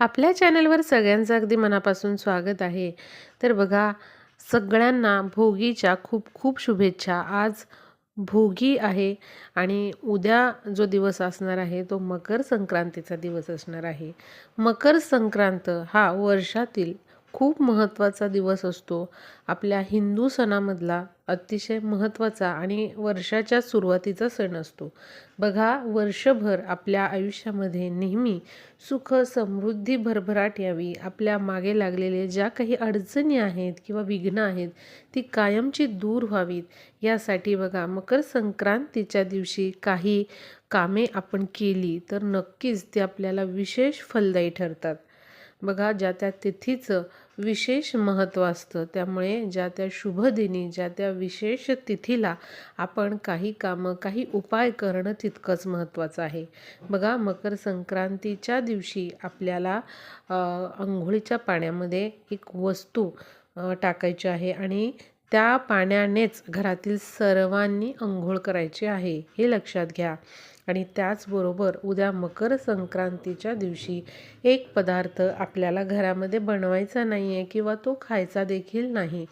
आपल्या चॅनलवर सगळ्यांचं अगदी मनापासून स्वागत आहे. तर बघा सगळ्यांना भोगीच्या खूप खूप शुभेच्छा. आज भोगी आहे आणि उद्या जो दिवस असणार आहे तो मकर संक्रांतीचा दिवस असणार आहे. मकर संक्रांत हा वर्षातील खूप महत्त्वाचा दिवस असतो. आपल्या हिंदू सणामधला अतिशय महत्त्वाचा आणि वर्षाच्या सुरुवातीचा सण असतो. बघा वर्षभर आपल्या आयुष्यामध्ये नेहमी सुख समृद्धी भरभराट यावी. आपल्या मागे लागलेले ज्या काही अडचणी आहेत किंवा विघ्न आहेत ती कायमची दूर व्हावीत. यासाठी बघा मकर संक्रांतीच्या दिवशी काही कामे आपण केली तर नक्कीच ती आपल्याला विशेष फलदायी ठरतात. बघा ज्या त्या तिथीचं विशेष महत्त्व असतं. त्यामुळे ज्या त्या शुभदिनी ज्या त्या विशेष तिथीला आपण काही कामं काही उपाय करणं तितकंच महत्त्वाचं आहे. बघा मकर संक्रांतीच्या दिवशी आपल्याला आंघोळीच्या पाण्यामध्ये एक वस्तू टाकायची आहे आणि त्या पाण्यानेच घरातील सर्वांनी आंघोळ करायची आहे. हे लक्षात घ्या. आणि त्याचबरोबर उद्या मकर संक्रांतीच्या दिवशी एक पदार्थ आपल्याला घरामध्ये बनवायचा नाही आहे किंवा तो खायचा देखील नाही.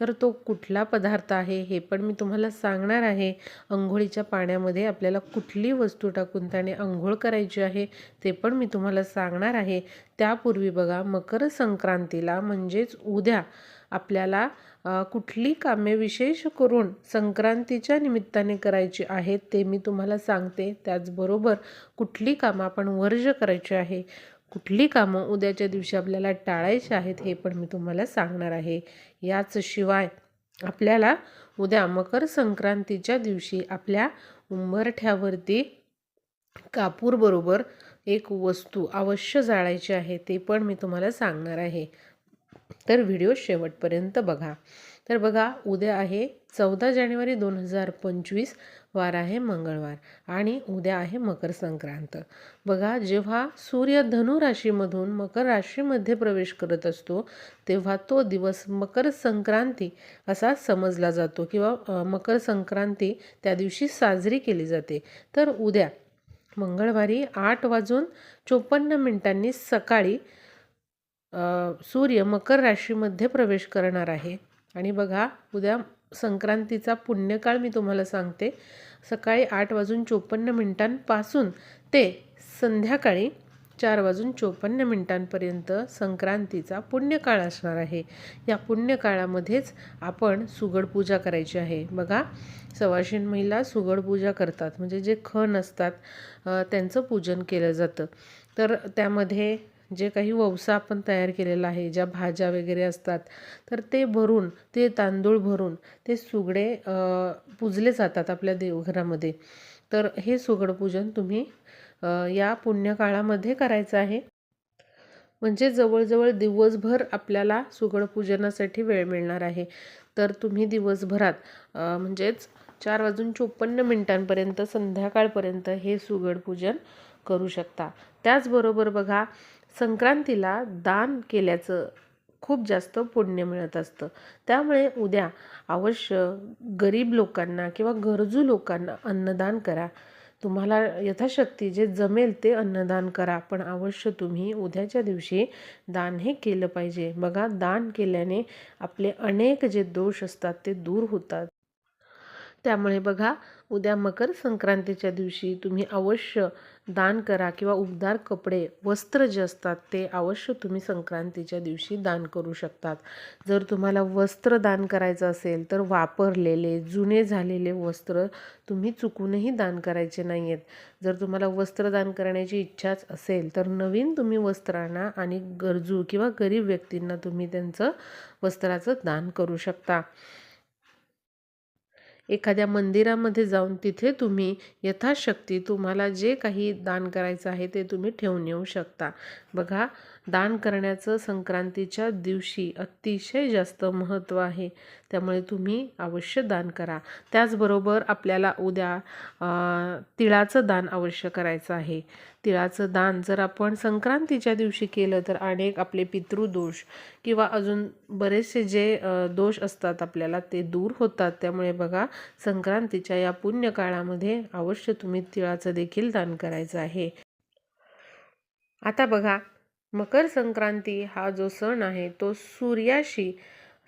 तर तो कुठला पदार्थ आहे हे पण मी तुम्हाला सांगणार आहे. अंघोळीच्या पाण्यामध्ये आपल्याला कुठली वस्तू टाकून त्याने अंघोळ करायची आहे ते पण मी तुम्हाला सांगणार आहे. त्यापूर्वी बघा मकर संक्रांतीला म्हणजेच उद्या आपल्याला कुठली कामे विशेष करून संक्रांतीच्या निमित्ताने करायची आहेत ते मी तुम्हाला सांगते. त्याचबरोबर कुठली कामं आपण वर्ज करायची आहे कुठली कामं उद्याच्या दिवशी आपल्याला टाळायची आहेत हे पण मी तुम्हाला सांगणार आहे. याच शिवाय आपल्याला उद्या मकर संक्रांतीच्या दिवशी आपल्या उंबरठ्यावरती कापूरबरोबर एक वस्तू अवश्य जाळायची आहे ते पण मी तुम्हाला सांगणार आहे. तर व्हिडिओ शेवटपर्यंत बघा. तर बघा उद्या आहे चौदा जानेवारी दोन हजार पंचवीस वार आहे मंगळवार आणि उद्या आहे मकर संक्रांत. बघा जेव्हा सूर्य धनु राशीमधून मकर राशीमध्ये प्रवेश करत असतो तेव्हा तो दिवस मकर संक्रांती असा समजला जातो किंवा मकर संक्रांती त्या दिवशी साजरी केली जाते. तर उद्या मंगळवारी आठ वाजून चोपन्न मिनिटांनी सकाळी सूर्य मकर राशीमध्ये प्रवेश करणार आहे. आणि बघा उद्या संक्रांतीचा पुण्यकाळ मी तुम्हाला सांगते. सकाळी आठ वाजून चोपन्न मिनिटांपासून ते संध्याकाळी चार वाजून चोपन्न मिनिटांपर्यंत संक्रांतीचा पुण्यकाळ असणार आहे. या पुण्यकाळामध्येच आपण सुगड पूजा करायची आहे. बघा सवाशीन महिला सुगड पूजा करतात. म्हणजे जे खण असतात त्यांचं पूजन केलं जातं. तर त्यामध्ये जे काही ववसा आपण तयार केलेला आहे ज्या भाज्या वगैरे असतात तर ते भरून ते तांदूळ भरून ते सुगडे पूजले जातात आपल्या देवघरामध्ये. तर हे सुगड पूजन तुम्ही या पुण्यकाळामध्ये करायचं आहे. म्हणजे जवळजवळ दिवसभर आपल्याला सुगड पूजनासाठी वेळ मिळणार आहे. तर तुम्ही दिवसभरात म्हणजेच चार वाजून चोपन्न मिनिटांपर्यंत संध्याकाळपर्यंत हे सुगड पूजन करू शकता. त्याचबरोबर बघा संक्रांतीला दान केल्याचं खूप जास्त पुण्य मिळत असतं. त्यामुळे उद्या अवश्य गरीब लोकांना किंवा गरजू लोकांना अन्नदान करा. तुम्हाला यथाशक्ती जे जमेल ते अन्नदान करा पण अवश्य तुम्ही उद्याच्या दिवशी दान हे केलं पाहिजे. बघा दान केल्याने आपले अनेक जे दोष असतात ते दूर होतात. त्यामुळे बघा उद्या मकर संक्रांतीच्या दिवशी तुम्ही अवश्य दान करा किंवा उबदार कपडे वस्त्र जे असतात ते अवश्य तुम्ही संक्रांतीच्या दिवशी दान करू शकतात. जर तुम्हाला वस्त्र दान करायचं असेल तर वापरलेले जुने झालेले वस्त्र तुम्ही चुकूनही दान करायचे नाही आहेत जर तुम्हाला वस्त्र दान करण्याची इच्छाच असेल तर नवीन तुम्ही वस्त्रांना आणि गरजू किंवा गरीब व्यक्तींना तुम्ही त्यांचं वस्त्राचं दान करू शकता. एखाद्या मंदिरामध्ये जाऊन तिथे तुम्ही यथाशक्ती तुम्हाला जे काही दान करायचं आहे ते तुम्ही ठेवून येऊ शकता. बघा दान करण्याचं संक्रांतीच्या दिवशी अतिशय जास्त महत्त्व आहे. त्यामुळे तुम्ही अवश्य दान करा. त्याचबरोबर आपल्याला उद्या तिळाचं दान अवश्य करायचं आहे. तिळाचं दान जर आपण संक्रांतीच्या दिवशी केलं तर अनेक आपले पितृदोष किंवा अजून बरेचसे जे दोष असतात आपल्याला ते दूर होतात. त्यामुळे बघा संक्रांतीच्या या पुण्यकाळामध्ये अवश्य तुम्ही तिळाचं देखील दान करायचं आहे. आता बघा मकर संक्रांती हा जो सण आहे तो सूर्याशी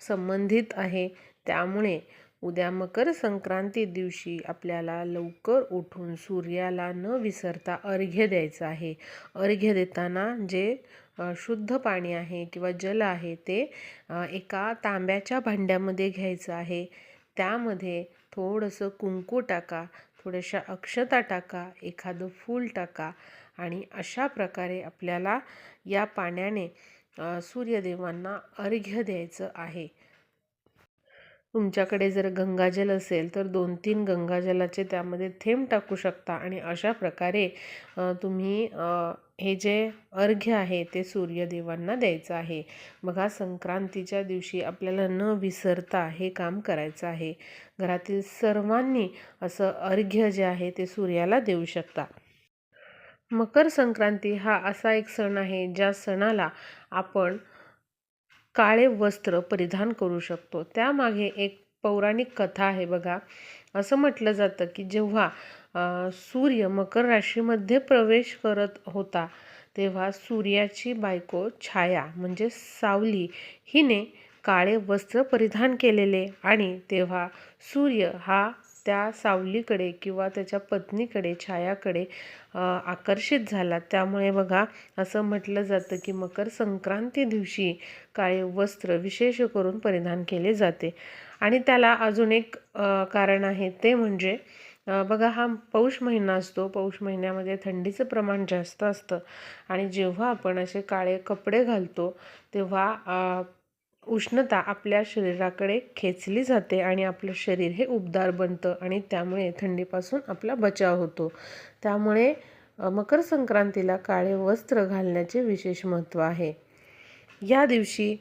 संबंधित आहे. त्यामुळे उद्या मकर संक्रांती दिवशी आपल्याला लवकर उठून सूर्याला न विसरता अर्घ्य द्यायचं आहे. अर्घ्य देताना जे शुद्ध पाणी आहे किंवा जल आहे ते एका तांब्याच्या भांड्यामध्ये घ्यायचं आहे. त्यामध्ये थोडंसं कुंकू टाका थोड्याशा अक्षता टाका एखादं फूल टाका आणि अशा प्रकारे आपल्याला या पाण्याने सूर्यदेवांना अर्घ्य द्यायचं आहे. तुमच्याकडे जर गंगाजल असेल तर दोन तीन गंगाजलाचे त्यामध्ये थेंब टाकू शकता आणि अशा प्रकारे तुम्ही हे जे अर्घ्य आहे ते सूर्यदेवांना द्यायचं आहे. बघा संक्रांतीच्या दिवशी आपल्याला न विसरता हे काम करायचं आहे. घरातील सर्वांनी असं अर्घ्य जे आहे ते सूर्याला देऊ शकता. मकर संक्रांती हा असा एक सण आहे ज्या सणाला आपण काळे वस्त्र परिधान करू शकतो. त्यामागे एक पौराणिक कथा आहे बघा. असं म्हटलं जातं की जेव्हा सूर्य मकर राशीमध्ये प्रवेश करत होता तेव्हा सूर्याची बायको छाया म्हणजे सावली हिने काळे वस्त्र परिधान केलेले आणि तेव्हा सूर्य हा त्या सावलीकडे किंवा त्याच्या पत्नीकडे छायाकडे आकर्षित झाला. त्यामुळे बघा असं म्हटलं जातं की मकर संक्रांती दिवशी काळे वस्त्र विशेष करून परिधान केले जाते. आणि त्याला अजून एक कारण आहे ते म्हणजे बघा हा पौष महिना असतो. पौष महिन्यामध्ये थंडीचं प्रमाण जास्त असतं. आणि जेव्हा आपण असे काळे कपडे घालतो तेव्हा उष्णता आपल्या शरीराकडे खेचली जाते आणि आपलं शरीर हे उबदार बनतं आणि त्यामुळे थंडीपासून आपला बचाव होतो. त्यामुळे मकर संक्रांतीला काळे वस्त्र घालण्याचे विशेष महत्त्व आहे. या दिवशी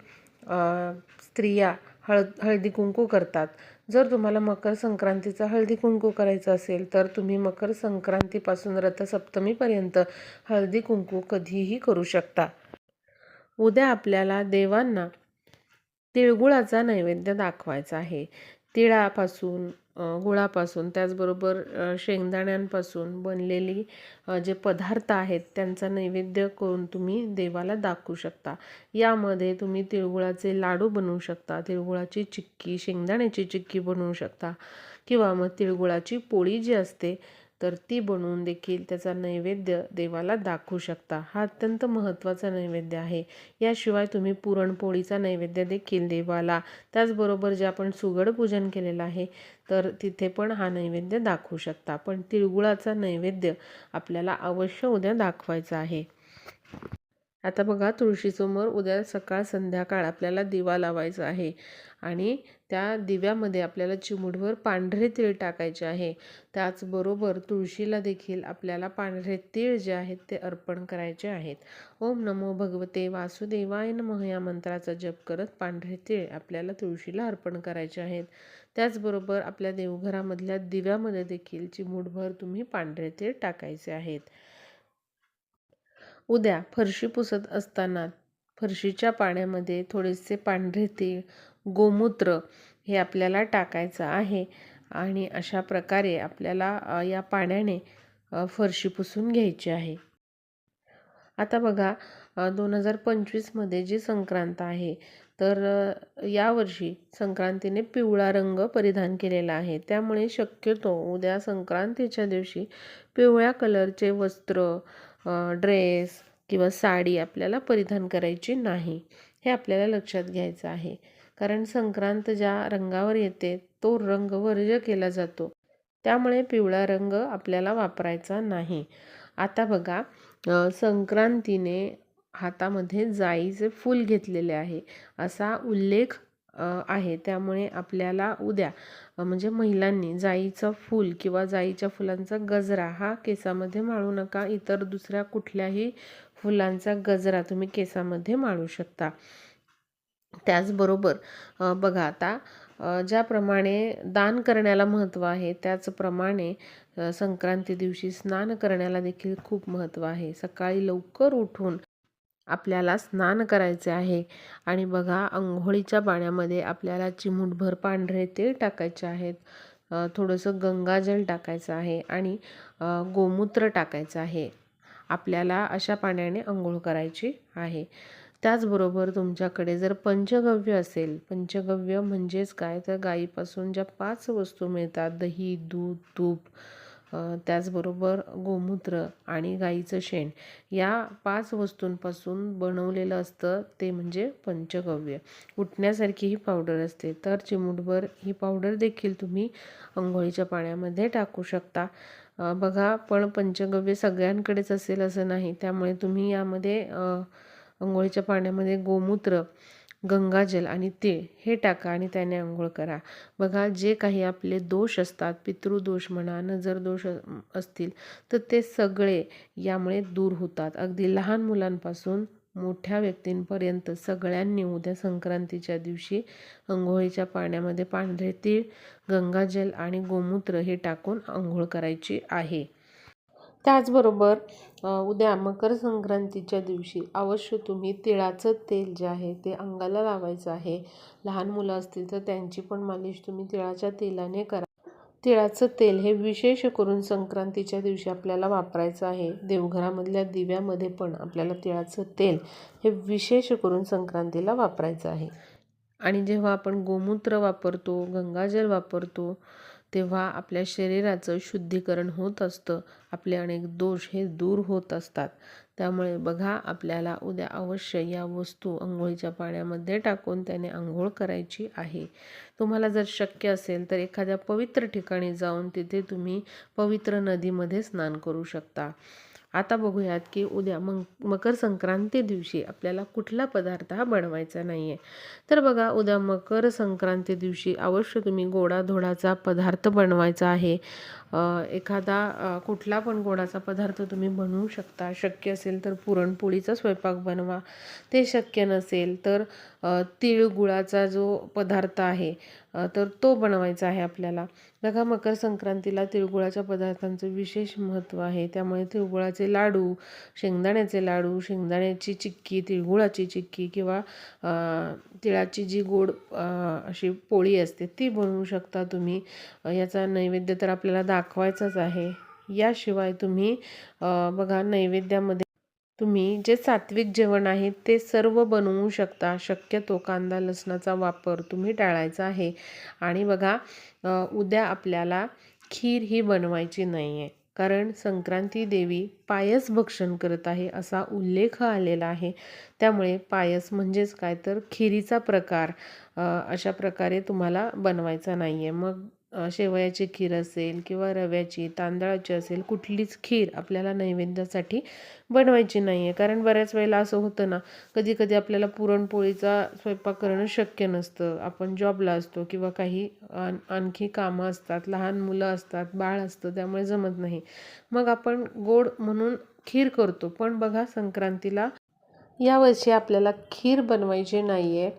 स्त्रिया हळद हळदी कुंकू करतात. जर तुम्हाला मकर संक्रांतीचा हळदी कुंकू करायचं असेल तर तुम्ही मकर संक्रांतीपासून रथसप्तमीपर्यंत हळदी कुंकू कधीही करू शकता. उद्या आपल्याला देवांना तिळगुळाचा नैवेद्य दाखवायचा आहे. तिळापासून गुळापासून त्याचबरोबर शेंगदाण्यांपासून बनलेली जे पदार्थ आहेत त्यांचा नैवेद्य करून तुम्ही देवाला दाखवू शकता. यामध्ये तुम्ही तिळगुळाचे लाडू बनवू शकता तिळगुळाची चिक्की शेंगदाण्याची चिक्की बनवू शकता किंवा मग तिळगुळाची पोळी जी असते तर ती बनवून देखील त्याचा नैवेद्य देवाला दाखवू शकता. हा अत्यंत महत्त्वाचा नैवेद्य आहे. याशिवाय तुम्ही पुरणपोळीचा नैवेद्य देखील देवाला. त्याचबरोबर जे आपण सुगड पूजन केलेलं आहे तर तिथे पण हा नैवेद्य दाखवू शकता. पण तिळगुळाचा नैवेद्य आपल्याला अवश्य उद्या दाखवायचा आहे. आता बघा तुळशीसमोर उद्या सकाळ संध्याकाळ आपल्याला दिवा लावायचा आहे आणि त्या दिव्यामध्ये आपल्याला चिमूटभर पांढरे तीळ टाकायचे आहे. त्याचबरोबर तुळशीला देखील आपल्याला पांढरे तीळ जे आहेत ते अर्पण करायचे आहेत. ओम नमो भगवते वासुदेवाय नमः या मंत्राचा जप करत पांढरे तीळ आपल्याला तुळशीला अर्पण करायचे आहेत. त्याचबरोबर आपल्या देवघरामधल्या दिव्यामध्ये देखील चिमूटभर तुम्ही पांढरे तीळ टाकायचे आहेत. उद्या फरशी पुसत असताना फरशीच्या पाण्यामध्ये थोडेसे पांढरे तीळ गोमूत्र हे आपल्याला टाकायचं आहे आणि अशा प्रकारे आपल्याला या पाण्याने फरशी पुसून घ्यायची आहे. आता बघा दोन हजार पंचवीसमध्ये जी संक्रांत आहे तर यावर्षी संक्रांतीने पिवळा रंग परिधान केलेला आहे. त्यामुळे शक्यतो उद्या संक्रांतीच्या दिवशी पिवळ्या कलरचे वस्त्र ड्रेस किंवा साडी आपल्याला परिधान करायची नाही हे आपल्याला लक्षात घ्यायचं आहे. कारण संक्रांत ज्या रंगावर येते तो रंग वर्ज केला जातो. त्यामुळे पिवळा रंग आपल्याला वापरायचा नाही. आता बघा संक्रांतीने हातामध्ये जाईचे फूल घेतलेले आहे. असा उल्लेख आहे. त्यामुळे आपल्याला उद्या म्हणजे महिलांनी जाईचं फूल किंवा जाईच्या फुलांचा गजरा हा केसामध्ये माळू नका. इतर दुसऱ्या कुठल्याही फुलांचा गजरा तुम्ही केसामध्ये माळू शकता. त्याचबरोबर बघा आता ज्याप्रमाणे दान करण्याला महत्त्व आहे त्याचप्रमाणे संक्रांती दिवशी स्नान करण्याला देखील खूप महत्त्व आहे. सकाळी लवकर उठून आपल्याला स्नान करायचे आहे. आणि बघा अंघोळीच्या पाण्यामध्ये आपल्याला चिमूटभर पांढरे तेल टाकायचे आहेत. थोडंसं गंगाजल टाकायचं आहे आणि गोमूत्र टाकायचं आहे. आपल्याला अशा पाण्याने अंघोळ करायची आहे. त्याचबरोबर तुमच्याकडे जर पंचगव्य असेल पंचगव्य म्हणजेच काय? तर गाईपासून ज्या पाच वस्तू मिळतात दही दूध तूप त्याचबरोबर गोमूत्र आणि गाईचं शेण या पाच वस्तूंपासून बनवलेलं असतं ते म्हणजे पंचगव्य. उठण्यासारखी ही पावडर असते. तर चिमूटभर ही पावडर देखील तुम्ही अंघोळीच्या पाण्यामध्ये टाकू शकता. बघा पण पंचगव्य सगळ्यांकडेच असेल असं नाही. त्यामुळे तुम्ही यामध्ये अंघोळीच्या पाण्यामध्ये गोमूत्र गंगाजल आणि तीळ हे टाका आणि त्याने अंघोळ करा. बघा जे काही आपले दोष असतात पितृदोष म्हणा नजर दोष असतील तर ते सगळे यामुळे दूर होतात. अगदी लहान मुलांपासून मोठ्या व्यक्तींपर्यंत सगळ्यांनी उद्या संक्रांतीच्या दिवशी अंघोळीच्या पाण्यामध्ये पांढरे तीळ गंगाजल आणि गोमूत्र हे टाकून अंघोळ करायची आहे. त्याचबरोबर उद्या मकर संक्रांतीच्या दिवशी अवश्य तुम्ही तिळाचं तेल जे आहे ते अंगाला लावायचं आहे. लहान मुलं असतील तर त्यांची पण मालिश तुम्ही तिळाच्या तेलाने करा. तिळाचं तेल हे विशेष करून संक्रांतीच्या दिवशी आपल्याला वापरायचं आहे. देवघरामधल्या दिव्यामध्ये पण आपल्याला तिळाचं तेल हे विशेष करून संक्रांतीला वापरायचं आहे. आणि जेव्हा आपण गोमूत्र वापरतो गंगाजल वापरतो तेव्हा आपल्या शरीराचं शुद्धीकरण होत असतं. आपले अनेक दोष हे दूर होत असतात. त्यामुळे बघा आपल्याला उद्या अवश्य या वस्तू आंघोळीच्या पाण्यामध्ये टाकून त्याने आंघोळ करायची आहे. तुम्हाला जर शक्य असेल तर एखाद्या पवित्र ठिकाणी जाऊन तिथे तुम्ही पवित्र नदीमध्ये स्नान करू शकता. आता बघूयात की उद्या मग मकर संक्रांती दिवशी आपल्याला कुठला पदार्थ हा बनवायचा नाही आहे तर बघा उद्या मकर संक्रांती दिवशी अवश्य तुम्ही गोडाधोडाचा पदार्थ बनवायचा आहे. एखादा कुठला पण गोडाचा पदार्थ तुम्ही बनवू शकता. शक्य असेल तर पुरणपोळीचा स्वयंपाक बनवा. ते शक्य नसेल तर तिळगुळाचा जो पदार्थ आहे तर तो बनवायचा आहे आपल्याला. बघा मकर संक्रांतीला तिळगुळाच्या पदार्थांचं विशेष महत्त्व आहे. त्यामुळे तिळगुळाचे लाडू शेंगदाण्याचे लाडू शेंगदाण्याची चिक्की तिळगुळाची चिक्की किंवा तिळाची जी गोड अशी पोळी असते ती बनवू शकता तुम्ही. याचा नैवेद्य तर आपल्याला दाखवायचाच आहे. याशिवाय तुम्ही बघा नैवेद्यामध्ये तुम्ही जे सात्विक जेवण आहे ते सर्व बनवू शकता. शक्यतो कांदा लसणाचा वापर तुम्ही टाळायचा आहे. आणि बघा उद्या आपल्याला खीर ही बनवायची नाही आहे कारण संक्रांती देवी पायस भक्षण करत आहे असा उल्लेख आलेला आहे. त्यामुळे पायस म्हणजेच काय? तर खिरीचा प्रकार अशा प्रकारे तुम्हाला बनवायचा नाही आहे मग शेवयाची खीर असेल किंवा रव्याची तांदळाची असेल कुठलीच खीर आपल्याला नैवेद्यासाठी बनवायची नाही आहे कारण बऱ्याच वेळेला असं होतं ना कधी कधी आपल्याला पुरणपोळीचा स्वयंपाक करणं शक्य नसतं. आपण जॉबला असतो किंवा काही आण आणखी कामं असतात लहान मुलं असतात बाळ असतं त्यामुळे जमत नाही. मग आपण गोड म्हणून खीर करतो. पण बघा संक्रांतीला यावर्षी आपल्याला खीर बनवायची नाही आहे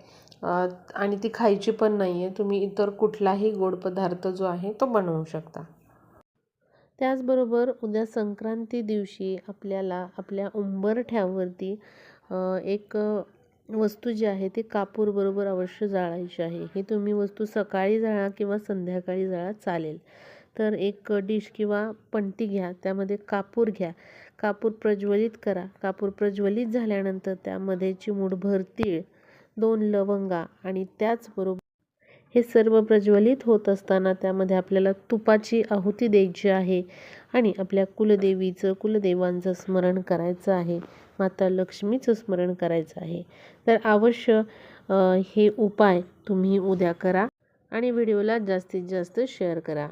आणि ती खायची पण नाही आहे तुम्ही इतर कुठलाही गोड पदार्थ जो आहे तो बनवू शकता. त्याचबरोबर उद्या संक्रांती दिवशी आपल्याला आपल्या उंबरठ्यावरती एक वस्तू जी आहे ती कापूरबरोबर अवश्य जाळायची आहे. ही तुम्ही वस्तू सकाळी जाळा किंवा संध्याकाळी जाळा चालेल. तर एक डिश किंवा पणती घ्या त्यामध्ये कापूर घ्या. कापूर प्रज्वलित करा. कापूर प्रज्वलित झाल्यानंतर त्यामध्ये चिमूटभर तीळ दोन लवंगा आणि त्याचबरोबर हे सर्व प्रज्वलित होत असताना त्यामध्ये आपल्याला तुपाची आहुती द्यायची आहे आणि आपल्या कुलदेवीचं कुलदेवांचं स्मरण करायचं आहे. माता लक्ष्मीचं स्मरण करायचं आहे. तर अवश्य हे उपाय तुम्ही उद्या करा आणि व्हिडिओला जास्तीत जास्त शेअर करा.